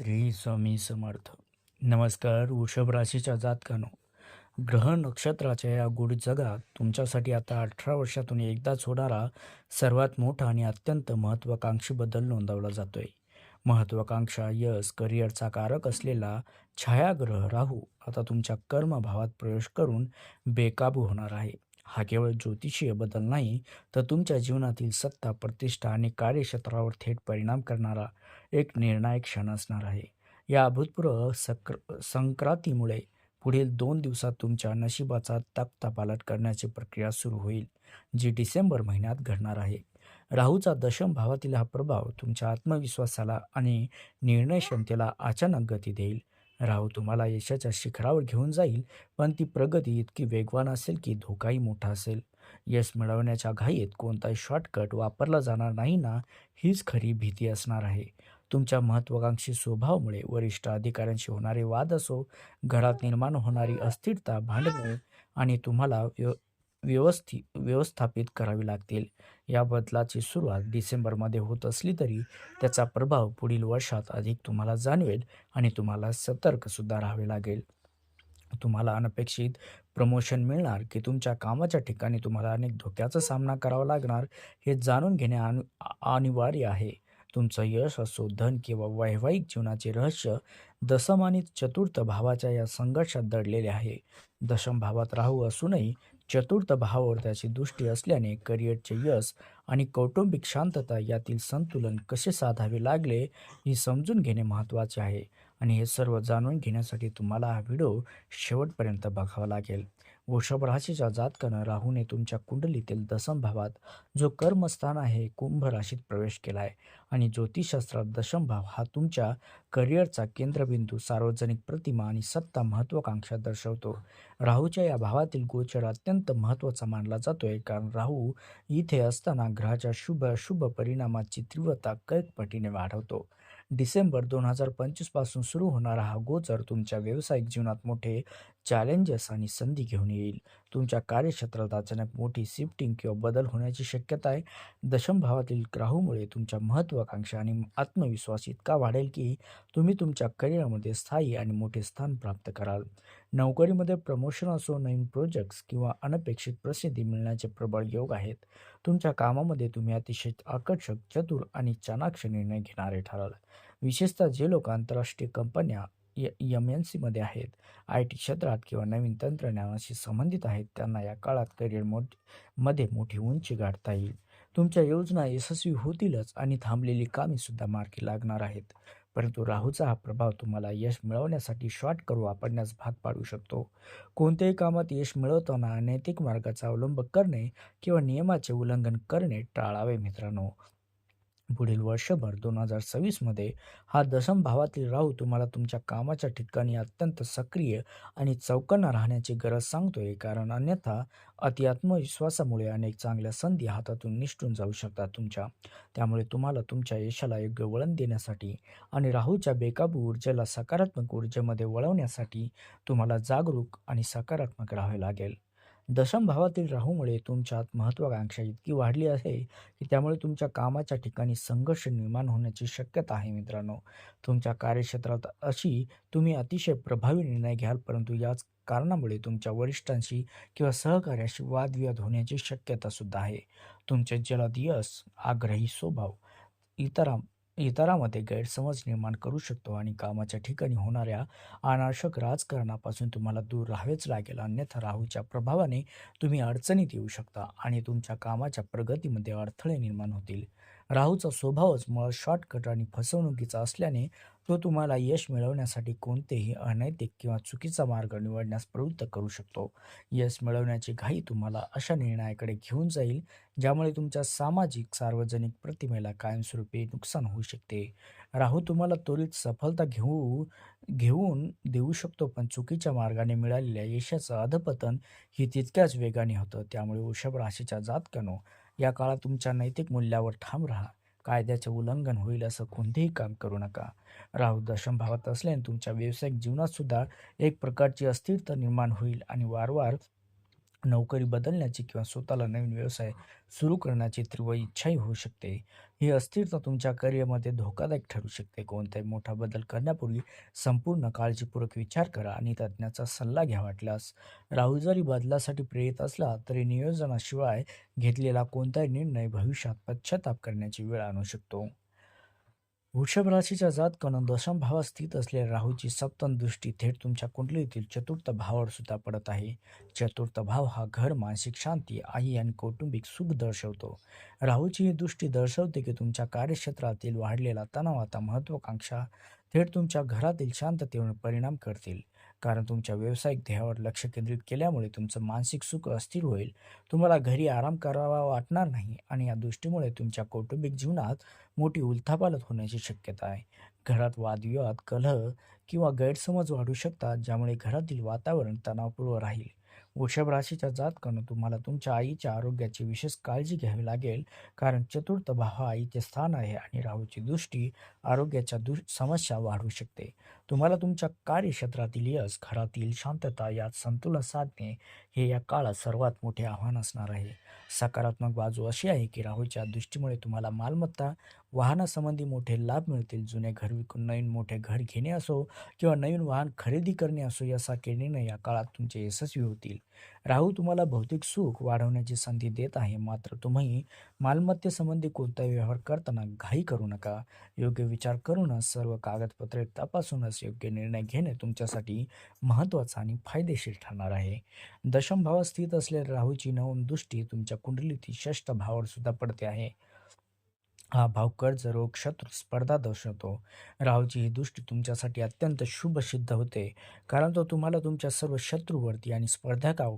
श्री स्वामी समर्थ. नमस्कार वृषभ राशीच्या जातकानो. ग्रह नक्षत्राच्या या गुढ जगात तुमच्यासाठी आता अठरा वर्षातून एकदाच होणारा सर्वात मोठा आणि अत्यंत महत्त्वाकांक्षी बदल नोंदवला जातोय. महत्त्वाकांक्षा यश करिअरचा कारक असलेला छायाग्रह राहू आता तुमच्या कर्मभावात प्रवेश करून बेकाबू होणार आहे. हा केवळ ज्योतिषीय बदल नाही तर तुमच्या जीवनातील सत्ता प्रतिष्ठा आणि कार्यक्षेत्रावर थेट परिणाम करणारा एक निर्णायक क्षण असणार आहे. या अभूतपूर्व सक्र संक्रांतीमुळे पुढील दोन दिवसात तुमच्या नशिबाचा तक्तापालट करण्याची प्रक्रिया सुरू होईल जी डिसेंबर महिन्यात घडणार आहे. राहूचा दशम भावातील हा प्रभाव तुमच्या आत्मविश्वासाला आणि निर्णय क्षमतेला अचानक गती देईल. राहू तुम्हाला यशाच्या शिखरावर घेऊन जाईल पण ती प्रगती इतकी वेगवान असेल की धोकाही मोठा असेल. यश मिळवण्याच्या घाईत कोणताही शॉर्टकट वापरला जाणार नाही ना हीच खरी भीती असणार आहे. तुमच्या महत्त्वाकांक्षी स्वभावामुळे वरिष्ठ अधिकाऱ्यांशी होणारे वाद असो घरात निर्माण होणारी अस्थिरता भांडणे आणि तुम्हाला व्य व्यवस्थित व्यवस्थापित करावी लागतील. या बदलाची सुरुवात डिसेंबरमध्ये होत असली तरी त्याचा प्रभाव पुढील वर्षात अधिक तुम्हाला जाणवेल आणि तुम्हाला सतर्कसुद्धा राहावे लागेल. तुम्हाला अनपेक्षित प्रमोशन मिळणार की तुमच्या कामाच्या ठिकाणी तुम्हाला अनेक धोक्याचा सामना करावा लागणार हे जाणून घेणे अनिवार्य आहे. तुमचं यश असो धन किंवा वैवाहिक जीवनाचे रहस्य दशम आणि चतुर्थ भावाच्या या संघर्षात दडलेले आहे. दशम भावात राहू असूनही चतुर्थ भावावर त्याची दृष्टी असल्याने करिअरचे यश आणि कौटुंबिक शांतता यातील संतुलन कसे साधावे लागले हे समजून घेणे महत्त्वाचे आहे. आणि हे सर्व जाणून घेण्यासाठी तुम्हाला हा व्हिडिओ शेवटपर्यंत बघावा लागेल. वृषभराशीचा राशीच्या राहूने तुमच्या कुंडलीतील दशम भावात जो कर्मस्थान आहे कुंभ राशीत प्रवेश केला आहे आणि ज्योतिषशास्त्रात दशम भाव हा तुमच्या करिअरचा केंद्रबिंदू सार्वजनिक प्रतिमा आणि सत्ता महत्त्वाकांक्षा दर्शवतो. राहूच्या या भावातील गोचर अत्यंत महत्त्वाचा मानला जातोय कारण राहू इथे असताना ग्रहाच्या शुभ अशुभ परिणामाची तीव्रता कैकपटीने वाढवतो. डिसेंबर दोन हजार पंचवीसपासून सुरू होणारा हा गोचर तुमच्या व्यावसायिक जीवनात मोठे चॅलेंजेस आणि संधी घेऊन येईल. तुमच्या कार्यक्षेत्रात अचानक मोठी शिफ्टिंग किंवा बदल होण्याची शक्यता आहे. दशम भावातील ग्राहूमुळे तुमच्या महत्त्वाकांक्षा आणि आत्मविश्वास इतका वाढेल की तुम्ही तुमच्या करिअरमध्ये स्थायी आणि मोठे स्थान प्राप्त कराल. नोकरीमध्ये प्रमोशन असो नवीन प्रोजेक्ट्स किंवा अनपेक्षित प्रसिद्धी मिळण्याचे प्रबळ योग आहेत. तुमच्या कामामध्ये तुम्ही अतिशय आकर्षक चतुर आणि चाणाक्ष निर्णय घेणारे ठराल. विशेषतः जे लोक आंतरराष्ट्रीय कंपन्या य एम एन सीमध्ये आहेत. आय टी क्षेत्रात किंवा नवीन तंत्रज्ञानाशी संबंधित आहेत. त्यांना या काळात करिअर मोठमध्ये मोठी उंची गाठता येईल. तुमच्या योजना यशस्वी होतीलच आणि थांबलेली कामेसुद्धा मार्गी लागणार आहेत. परंतु राहूचा हा प्रभाव तुम्हाला यश मिळवण्यासाठी शॉर्टकट वापरण्यास भाग पाडू शकतो. कोणत्याही कामात यश मिळवताना नैतिक मार्गाचा अवलंब करणे किंवा नियमाचे उल्लंघन करणे टाळावे मित्रांनो. पुढील वर्षभर दोन हजार सव्वीसमध्ये हा दशम भावातील राहू तुम्हाला तुमच्या कामाच्या ठिकाणी अत्यंत सक्रिय आणि चौकन्ना राहण्याची गरज सांगतोय. कारण अन्यथा अति आत्मविश्वासामुळे अनेक चांगल्या संधी हातातून निष्ठून जाऊ शकतात तुमच्या. त्यामुळे तुम्हाला तुमच्या यशाला योग्य वळण देण्यासाठी आणि राहूच्या बेकाबू ऊर्जेला सकारात्मक ऊर्जेमध्ये वळवण्यासाठी तुम्हाला जागरूक आणि सकारात्मक राहावे लागेल. दशम भावातील राहूमुळे तुमच्यात महत्त्वाकांक्षा इतकी वाढली आहे की त्यामुळे तुमच्या कामाच्या ठिकाणी संघर्ष निर्माण होण्याची शक्यता आहे मित्रांनो. तुमच्या कार्यक्षेत्रात अशी तुम्ही अतिशय प्रभावी निर्णय घ्याल परंतु याच कारणामुळे तुमच्या वरिष्ठांशी किंवा सहकार्याशी वादविवाद होण्याची शक्यता सुद्धा आहे. तुमचे जलद यश आग्रही स्वभाव इतरां इतरांमध्ये गैरसमज निर्माण करू शकतो आणि कामाच्या ठिकाणी होणाऱ्या अनावश्यक राजकारणापासून तुम्हाला दूर राहावेच लागेल. अन्यथा राहूच्या प्रभावाने तुम्ही अडचणीत येऊ शकता आणि तुमच्या कामाच्या प्रगतीमध्ये अडथळे निर्माण होतील. राहूचा स्वभावच मुळात शॉर्टकट आणि फसवणुकीचा असल्याने तो तुम्हाला यश मिळवण्यासाठी कोणतेही अनैतिक किंवा चुकीचा मार्ग निवडण्यास प्रवृत्त करू शकतो. यश मिळवण्याची घाई तुम्हाला अशा निर्णयाकडे घेऊन जाईल ज्यामुळे तुमच्या सामाजिक सार्वजनिक प्रतिमेला कायमस्वरूपी नुकसान होऊ शकते. राहू तुम्हाला त्वरित सफलता घेऊ घेऊन देऊ शकतो पण चुकीच्या मार्गाने मिळालेल्या यशाचं अधपतन ही तितक्याच वेगाने होतं. त्यामुळे वृषभ राशीच्या जातकानो या काळात तुमच्या नैतिक मूल्यावर ठाम राहा. कायद्याचे उल्लंघन होईल असं कोणतेही काम करू नका. राहू दशम भावात असल्याने तुमच्या व्यावसायिक जीवनात सुद्धा एक प्रकारची अस्थिरता निर्माण होईल आणि वारंवार नोकरी बदलण्याची किंवा स्वतःला नवीन व्यवसाय सुरू करण्याची तीव्र इच्छाही होऊ शकते. ही अस्थिरता तुमच्या करिअरमध्ये धोकादायक ठरू शकते. कोणताही मोठा बदल करण्यापूर्वी संपूर्ण काळजीपूर्वक विचार करा आणि तज्ज्ञाचा सल्ला घ्या वाटल्यास. राहू जरी बदलासाठी प्रेरित असला तरी नियोजनाशिवाय घेतलेला कोणताही निर्णय भविष्यात पश्चाताप करण्याची वेळ आणू शकतो. वृषभ राशीच्या जातकानं दशम भावात स्थित असलेल्या राहूची सप्तम दृष्टी थेट तुमच्या कुंडलीतील चतुर्थ भावावर सुद्धा पडत आहे. चतुर्थ भाव हा घर मानसिक शांती आई आणि कौटुंबिक सुख दर्शवतो. राहूची ही दृष्टी दर्शवते की तुमच्या कार्यक्षेत्रातील वाढलेला तणाव आता महत्वाकांक्षा थेट तुमच्या घरातील शांततेवर परिणाम करतील. कारण तुमच्या व्यावसायिक ध्येयावर लक्ष केंद्रित केल्यामुळे तुमचं मानसिक सुख अस्थिर होईल. तुम्हाला घरी आराम करावा वाटणार नाही आणि या दृष्टीमुळे तुमच्या कौटुंबिक जीवनात मोठी उलथापालथ होण्याची शक्यता आहे. घरात वादविवाद कलह किंवा गैरसमज वाढू शकतात ज्यामुळे घरातील वातावरण तणावपूर्व राहील. वृषभ राशीच्या जातकानं तुम्हाला तुमच्या आईच्या आरोग्याची विशेष काळजी घ्यावी लागेल कारण चतुर्थ भाव आईचे स्थान आहे आणि राहूची दृष्टी आरोग्याच्या दु समस्या वाढू शकते. तुम्हाला तुमच्या कार्यक्षेत्रातील यश घरातील शांतता यात संतुलन साधणे हे या काळात सर्वात मोठे आव्हान असणार आहे. सकारात्मक बाजू अशी आहे की राहूच्या दृष्टीमुळे तुम्हाला मालमत्ता वाहनासंबंधी मोठे लाभ मिळतील जुने घर विकून नवीन मोठे घर घेणे असो किंवा नवीन वाहन खरेदी करणे असो यासारखे निर्णय या काळात तुमचे यशस्वी होतील. राहू तुम्हाला भौतिक सुख वाढवण्याची संधी देत आहे. मात्र तुम्ही मालमत्तेसंबंधी कोणताही व्यवहार करताना घाई करू नका. योग्य विचार करूनच सर्व कागदपत्रे तपासूनच योग्य निर्णय घेणे तुमच्यासाठी महत्त्वाचा आणि फायदेशीर ठरणार आहे. दशम भावात स्थित असलेल्या राहूची नवम दृष्टी तुमच्या कुंडलीतील षष्ठ भावावर सुद्धा पडते आहे. हा भाव कर्ज रोग शत्रू स्पर्धा दर्शवतो. राहूची ही दृष्टी तुमच्यासाठी अत्यंत शुभ सिद्ध होते. कारण तो तुम्हाला तुमच्या सर्व शत्रूवरती आणि स्पर्धका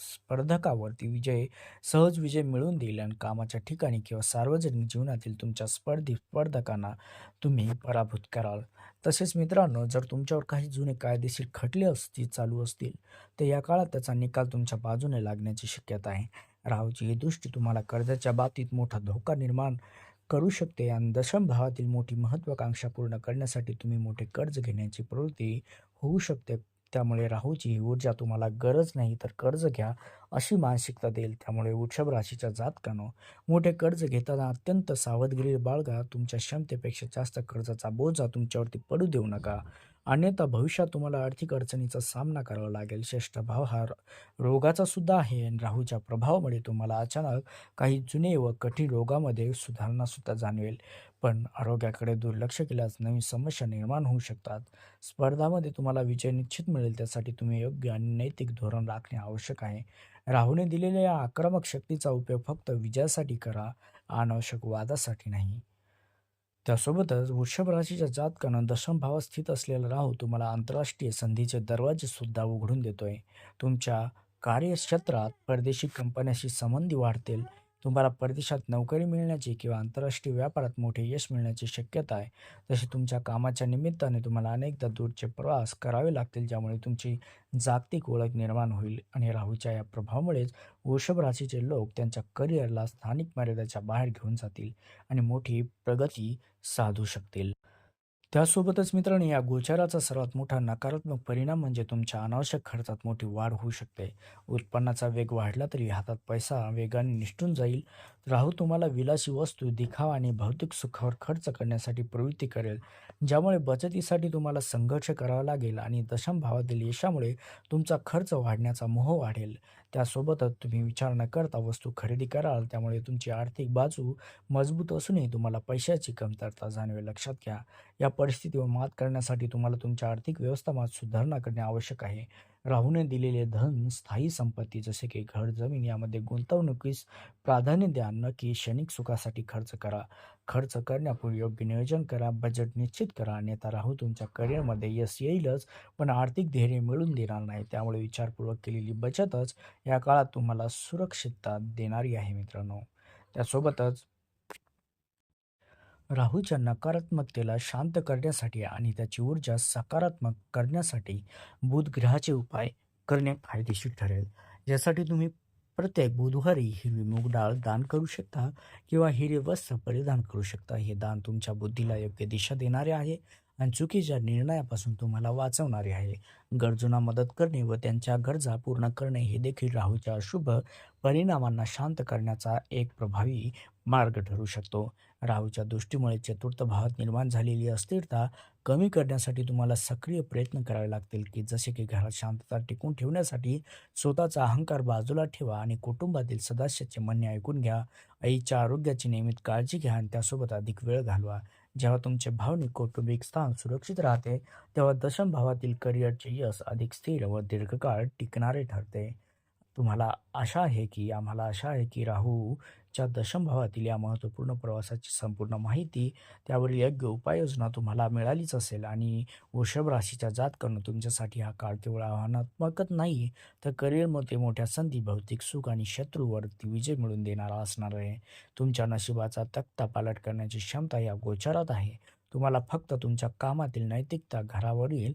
स्पर्धकावरती विजय सहज विजय मिळवून देईल आणि कामाच्या ठिकाणी किंवा सार्वजनिक जीवनातील तुमच्या स्पर्धी स्पर्धकांना तुम्ही पराभूत कराल. तसेच मित्रांनो जर तुमच्यावर काही जुने कायदेशीर खटले असतील चालू असतील तर या काळात त्याचा निकाल तुमच्या बाजूने लागण्याची शक्यता आहे. राहूची ही दृष्टी तुम्हाला कर्जाच्या बाबतीत मोठा धोका निर्माण करू शकते. आणि दशम भावातील मोठी महत्त्वाकांक्षा पूर्ण करण्यासाठी तुम्ही मोठे कर्ज घेण्याची प्रवृत्ती होऊ शकते. त्यामुळे राहूची ही ऊर्जा तुम्हाला गरज नाही तर कर्ज घ्या अशी मानसिकता देईल. त्यामुळे वृषभ राशीच्या जातकानो मोठे कर्ज घेताना अत्यंत सावधगिरी बाळगा. तुमच्या क्षमतेपेक्षा जास्त कर्जाचा बोजा तुमच्यावरती पडू देऊ नका. अन्यथा भविष्यात तुम्हाला आर्थिक अडचणीचा सामना करावा लागेल. श्रेष्ठ भाव हा रोगाचा सुद्धा आहे आणि राहूच्या प्रभावामुळे तुम्हाला अचानक काही जुने व कठीण रोगामध्ये सुधारणा सुद्धा जाणवेल. पण आरोग्याकडे दुर्लक्ष केल्यास नवीन समस्या निर्माण होऊ शकतात. स्पर्धामध्ये तुम्हाला विजय निश्चित मिळेल त्यासाठी तुम्ही योग्य आणि नैतिक धोरण राखणे आवश्यक आहे. राहूने दिलेल्या या आक्रमक शक्तीचा उपयोग फक्त विजयासाठी करा अनावश्यक वादासाठी नाही. त्यासोबतच वृषभ राशीच्या जातकानं दशम भावात स्थित असलेला राहू तुम्हाला आंतरराष्ट्रीय संधीचे दरवाजे सुद्धा उघडून देतोय. तुमच्या कार्यक्षेत्रात परदेशी कंपन्याशी संबंधी वाढतील तुम्हाला परदेशात नोकरी मिळण्याची किंवा आंतरराष्ट्रीय व्यापारात मोठे यश मिळण्याची शक्यता आहे. तसे तुमच्या कामाच्या निमित्ताने तुम्हाला अनेकदा दूरचे प्रवास करावे लागतील ज्यामुळे तुमची जागतिक ओळख निर्माण होईल आणि राहूच्या या प्रभावामुळेच वृषभ राशीचे लोक त्यांच्या करिअरला स्थानिक मर्यादेच्या बाहेर घेऊन जातील आणि मोठी प्रगती साधू शकतील. त्यासोबतच मित्रांनो या गोचाराचा सर्वात मोठा नकारात्मक परिणाम म्हणजे तुमच्या अनावश्यक खर्चात मोठी वाढ होऊ शकते. उत्पन्नाचा वेग वाढला तरी हातात पैसा वेगाने निष्ठून जाईल. राहू तुम्हाला विलासी वस्तू दिखावा आणि भौतिक सुखावर खर्च करण्यासाठी प्रवृत्ती करेल ज्यामुळे बचतीसाठी तुम्हाला संघर्ष करावा लागेल आणि दशम भावातील यशामुळे तुमचा खर्च वाढण्याचा मोह वाढेल. त्यासोबतच तुम्ही विचार न करता वस्तू खरेदी कराल. त्यामुळे तुमची आर्थिक बाजू मजबूत असूनही तुम्हाला पैशाची कमतरता जाणवे लक्षात घ्या. या परिस्थितीवर मात करण्यासाठी तुम्हाला तुमच्या आर्थिक व्यवस्थापनात सुधारणा करणे आवश्यक आहे. राहूने दिलेले धन स्थायी संपत्ती जसे की घर जमीन यामध्ये गुंतवणुकीस प्राधान्य द्या. न की क्षणिक सुखासाठी खर्च करा. खर्च करण्यापूर्वी योग्य नियोजन करा. बजेट निश्चित करा. अन्यथा राहू तुमच्या करिअरमध्ये यश येईलच पण आर्थिक धैर्य मिळून देणार नाही. त्यामुळे विचारपूर्वक केलेली बचतच या काळात तुम्हाला सुरक्षितता देणारी आहे मित्रांनो. त्यासोबतच राहूच्या नकारात्मकतेला शांत करण्यासाठी आणि त्याची ऊर्जा सकारात्मक करण्यासाठी बुध ग्रहाचे उपाय करणे फायदेशीर ठरेल. यासाठी तुम्ही प्रत्येक बुधवारी हिरवी मूग डाळ दान करू शकता किंवा हिरवे वस्त्र परिधान करू शकता. हे दान तुमच्या बुद्धीला योग्य दिशा देणारे आहे आणि चुकीच्या निर्णयापासून तुम्हाला वाचवणारे आहे. गरजूंना मदत करणे व त्यांच्या गरजा पूर्ण करणे हे देखील राहूच्या शुभ परिणामांना शांत करण्याचा एक प्रभावी मार्ग ठरू शकतो. राहूच्या दृष्टीमुळे चतुर्थ भावात निर्माण झालेली अस्थिरता कमी करण्यासाठी तुम्हाला सक्रिय प्रयत्न करावे लागतील की जसे की घरात शांतता टिकून ठेवण्यासाठी स्वतःचा अहंकार बाजूला ठेवा आणि कुटुंबातील सदस्याचे म्हणणे ऐकून घ्या. आईच्या आरोग्याची नियमित काळजी घ्या आणि त्यासोबत अधिक वेळ घालवा. जेव्हा तुमचे भावनिक कौटुंबिक स्थान सुरक्षित राहते तेव्हा दशम भावातील करिअरचे यश अधिक स्थिर व दीर्घकाळ टिकणारे ठरते. तुम्हाला आशा आहे की आम्हाला आशा आहे की राहू दशम भावातील या महत्त्वपूर्ण प्रवासाची संपूर्ण माहिती त्यावरील योग्य उपाययोजना तुम्हाला मिळालीच असेल आणि वृषभ राशीच्या जातकानं तुमच्यासाठी हा काळ केवळ आव्हानात्मकच नाही तर करिअरमध्ये मोठ्या संधी भौतिक सुख आणि शत्रूवरती विजय मिळवून देणारा असणार आहे. तुमच्या नशिबाचा तक्ता पालट करण्याची क्षमता या गोचारात आहे. तुम्हाला फक्त तुमच्या कामातील नैतिकता घरावरील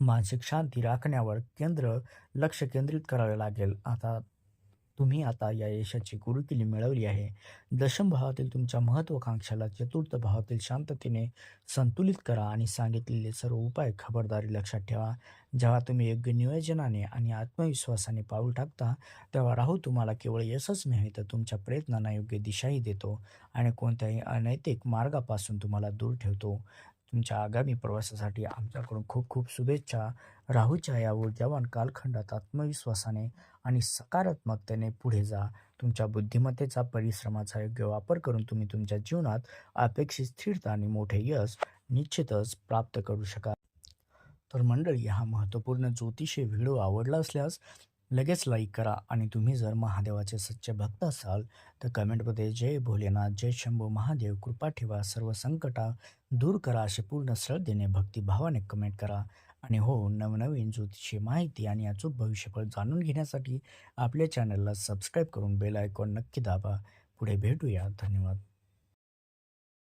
मानसिक शांती राखण्यावर केंद्र लक्ष केंद्रित करावे लागेल. आता तुम्ही आता या यशाची गुरुकिली मिळवली आहे. दशम भावातील तुमच्या महत्वाकांक्षाला चतुर्थ भावातील शांततेने संतुलित करा आणि सांगितलेले सर्व उपाय खबरदारी लक्षात ठेवा. जेव्हा तुम्ही योग्य नियोजनाने आणि आत्मविश्वासाने पाऊल टाकता तेव्हा राहू तुम्हाला केवळ यशच नाही तर तुमच्या प्रयत्नांना योग्य दिशाही देतो आणि कोणत्याही अनैतिक मार्गापासून तुम्हाला दूर ठेवतो. तुमच्या आगामी प्रवासासाठी आमच्याकडून खूप खूप शुभेच्छा. राहूच्या या ऊर्जावान कालखंडात आत्मविश्वासाने आणि सकारात्मकतेने पुढे जा. तुमच्या बुद्धिमत्तेचा परिश्रमाचा योग्य वापर करून तुम्ही तुमच्या जीवनात अपेक्षित स्थिरता आणि मोठे यश निश्चितच प्राप्त करू शकाल. तर मंडळी हा महत्त्वपूर्ण ज्योतिषी व्हिडिओ आवडला असल्यास लगेच लाईक करा आणि तुम्ही जर महादेवाचे सच्चे भक्त असाल तर कमेंटमध्ये जय भोलेनाथ जय शंभू महादेव कृपा ठेवा. सर्व संकटा दूर करा असे पूर्ण श्रद्धेने भक्तिभावाने कमेंट करा. आणि हो नवनवीन ज्योतिषी माहिती आणि अचूक भविष्यफळ जाणून घेण्यासाठी आपल्या चॅनलला सबस्क्राईब करून बेल आयकॉन नक्की दाबा. पुढे भेटूया. धन्यवाद.